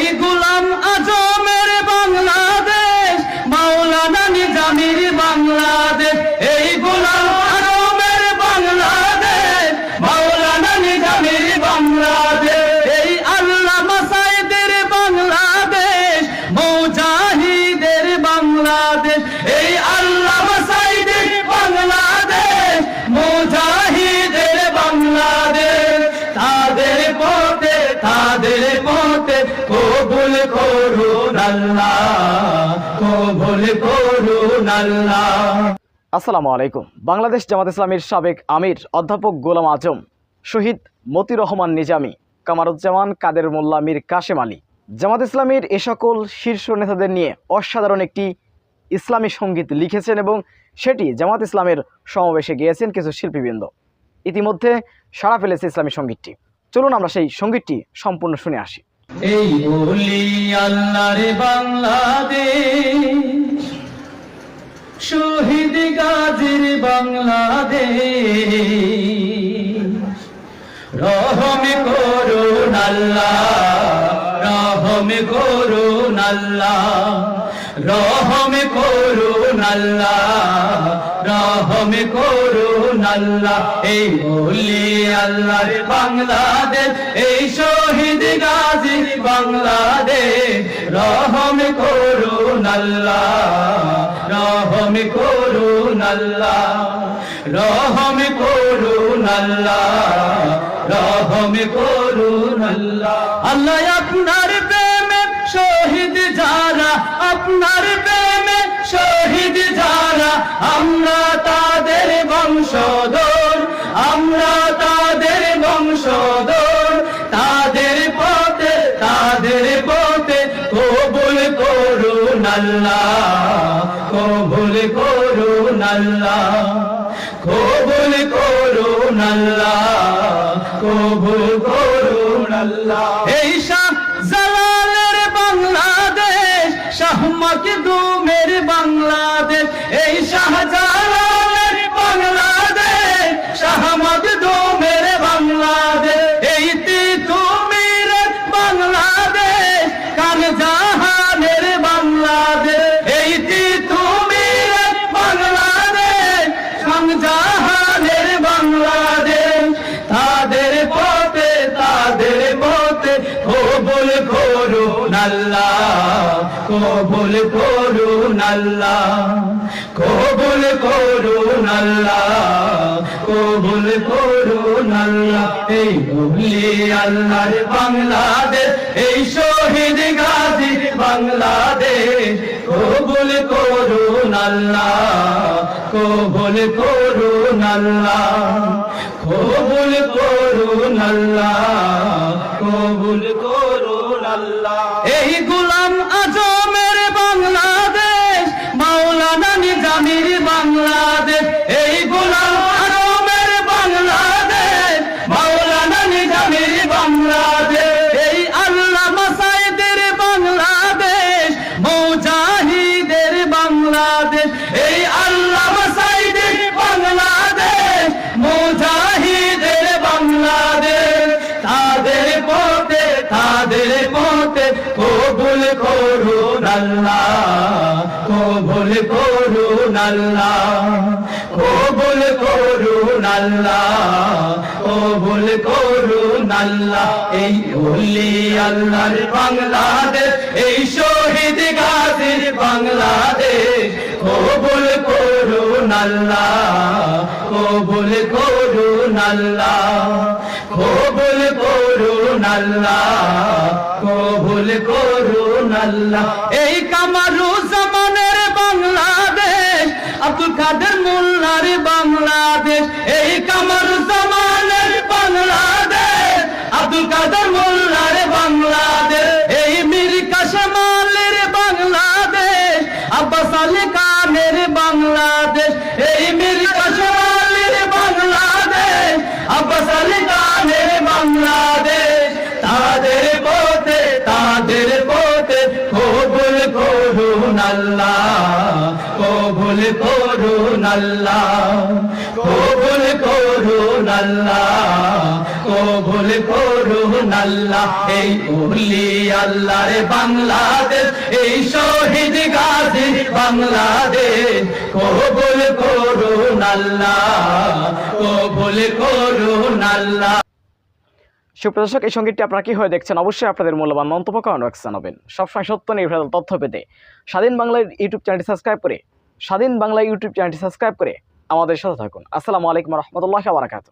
এই গুলাম আজমের বাংলাদেশ, মাওলানা নিজামির বাংলাদেশ। এই গুলাম আজমের বাংলাদেশ, মাওলানা নিজামির বাংলাদেশ। এই আল্লামা সাইদের বাংলাদেশ, মুজাহিদের বাংলাদেশ। এই আল্লামা আসসালামু আলাইকুম। বাংলাদেশ জামাত ইসলামীর সাবেক আমির, অধ্যাপক গোলাম আজম, শহীদ মতি রহমান নিজামী, কামারুজ্জামান কাদের মোল্লা মীর কাশেম আলী। জামাত ইসলামীর এ সকল শীর্ষ নেতাদের নিয়ে অসাধারণ একটি ইসলামী সংগীত লিখেছেন এবং সেটি জামাত ইসলামের সমাবেশে গিয়েছেন কিছু শিল্পীবৃন্দ। ইতিমধ্যে সাড়া ফেলেছে ইসলামী সঙ্গীতটি। চলুন আমরা সেই সঙ্গীতটি সম্পূর্ণ শুনে আসি। এই বলি আল্লাহর বাংলাদেশ, শহীদ গাজীর বাংলাদেশ। রহমে করুন আল্লাহ, রহমে করুন আল্লাহ, রহমে করুন আল্লাহ। রহমে করুন আল্লাহ, এই বলি আল্লাহর বাংলাদেশ, এই শহীদ গাজী বাংলাদেশ। রহমে করুন আল্লাহ, রহমে করুন আল্লাহ, রহমে করুন আল্লাহ, রহমে করুন আল্লাহ। আল্লাহ, আপনার প্রেমে শহীদ যারা, আপনার প্রেমে শহীদ যারা, আমরা আল্লাহ কবুল করুন আল্লাহ কবুল করুন আল্লাহ কবুল করুন আল্লাহ এই শাহ জালালের বাংলাদেশ, শাহ বাংলাদেশ, এই শাহ জালালের আল্লাহ, কবুল করুন আল্লাহ, কবুল করুন আল্লাহ, কবুল করুন আল্লাহ। এই বলি আল্লাহর বাংলাদেশ, এই শহীদ গাজীর বাংলাদেশ, কবুল করুন আল্লাহ, কবুল করুন আল্লাহ, কবুল করুন আল্লাহ, কবুল করুন আল্লাহ। বাংলাদেশ, এই আল্লামা সাইদের বাংলাদেশ, মুজাহিদের বাংলাদেশ। তাদের পথে তাদের পথে কবুল করুন আল্লাহ, কবুল করুন আল্লাহ, কবুল করুন আল্লাহ, কবুল করুন আল্লাহ। এই বলি আল্লাহর বাংলাদেশ, এই শহীদ গাজীর বাংলাদেশ। কবুল করুন আল্লাহ কবুল করুন আল্লাহ কবুল করুন আল্লাহ কবুল করুন আল্লাহ এই কামারু জামানের বাংলাদেশ, আব্দুল কাদের মোল্লার বাংলাদেশ। এই কামারু জামানের বাংলাদেশ, আব্দুল কাদের আলী খানের বাংলাদেশ, এই মীর কাশমালের বাংলাদেশ, আব্বাস আলী খানের বাংলাদেশ। তাদের পথে তাদের পথে কবুল করুন আল্লাহ, কবুল করুন আল্লাহ, কবুল করুন আল্লাহ, কবুল করুন সুপ্রদর্শক এই সঙ্গীতটি আপনারা কি হয়ে দেখছেন? অবশ্যই আপনাদের মূল্যবান মন্তব্য কমেন্ট বক্সে জানাবেন। সবসময় সত্য নির্ভর তথ্য পেতে স্বাধীন বাংলার ইউটিউব চ্যানেলটি সাবস্ক্রাইব করে, স্বাধীন বাংলা ইউটিউব চ্যানেলটি সাবস্ক্রাইব করে আমাদের সাথে থাকুন। আসসালামু আলাইকুম রহমতুল্লাহ বারাকাতু